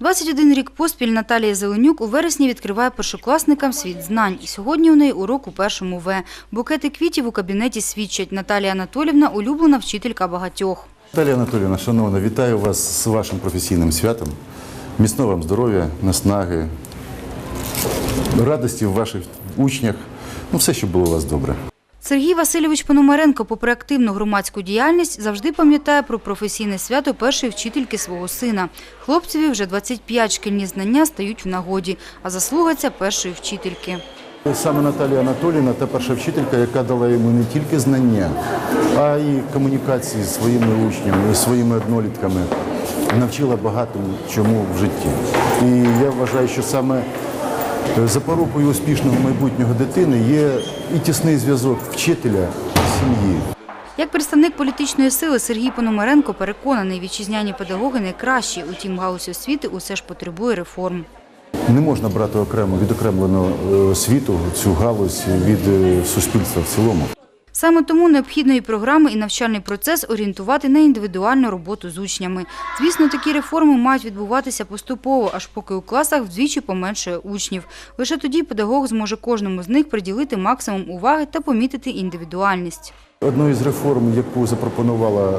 21 рік поспіль Наталія Зеленюк у вересні відкриває першокласникам світ знань. Сьогодні у неї урок у першому В. Букети квітів у кабінеті свідчать. Наталія Анатолівна – улюблена вчителька багатьох. Наталія Анатолійовна, шановна, вітаю вас з вашим професійним святом. Міцного вам здоров'я, наснаги, радості в ваших учнях. Ну, все, щоб було у вас добре. Сергій Васильович Пономаренко, попри активну громадську діяльність, завжди пам'ятає про професійне свято першої вчительки свого сина. Хлопцеві вже 25 шкільні знання стають в нагоді, а заслуга ця першої вчительки. Саме Наталія Анатолійовна та перша вчителька, яка дала йому не тільки знання, а й комунікації з своїми учнями, своїми однолітками. Навчила багато чому в житті. І я вважаю, що саме запорукою успішного майбутнього дитини є і тісний зв'язок вчителя і сім'ї. Як представник політичної сили Сергій Пономаренко переконаний, вітчизняні педагоги найкращі, утім галузь освіти усе ж потребує реформ. Не можна брати окремо відокремлену освіту, цю галузь від е, суспільства в цілому. Саме тому необхідно і програми, і навчальний процес орієнтувати на індивідуальну роботу з учнями. Звісно, такі реформи мають відбуватися поступово, аж поки у класах вдвічі поменшує учнів. Лише тоді педагог зможе кожному з них приділити максимум уваги та помітити індивідуальність. Одною з реформ, яку запропонувала е,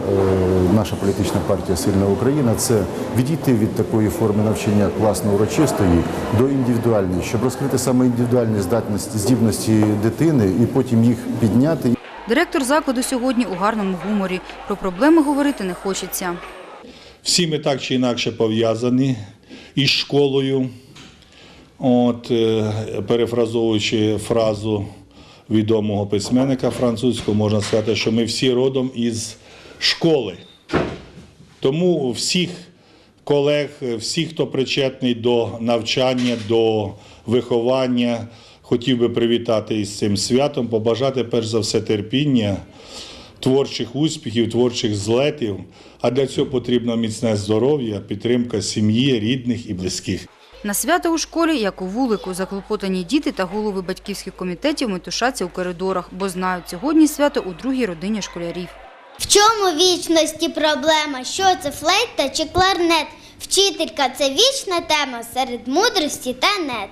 наша політична партія Сильна Україна, це відійти від такої форми навчання класно-урочистої до індивідуальної, щоб розкрити саме індивідуальні здатності, здібності дитини і потім їх підняти. Директор закладу сьогодні у гарному гуморі. Про проблеми говорити не хочеться. Всі ми так чи інакше пов'язані із школою. От, е, перефразовуючи фразу відомого письменника французького, можна сказати, що ми всі родом із школи. Тому всіх колег, всіх, хто причетний до навчання, до виховання, хотів би привітати із цим святом, побажати перш за все терпіння, творчих успіхів, творчих злетів. А для цього потрібно міцне здоров'я, підтримка сім'ї, рідних і близьких. На свято у школі, як у вулику, заклопотані діти та голови батьківських комітетів метушаться у коридорах, бо знають сьогодні свято у другій родині школярів. В чому вічності проблема? Що це флейта чи кларнет? Вчителька це вічна тема серед мудрості та нет.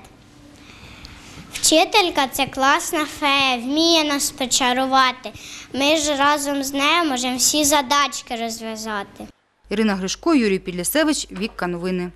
Вчителька це класна фея, вміє нас почарувати. Ми ж разом з нею можемо всі задачки розв'язати. Ірина Гришко, Юрій Підлісевич, Вікка Новини.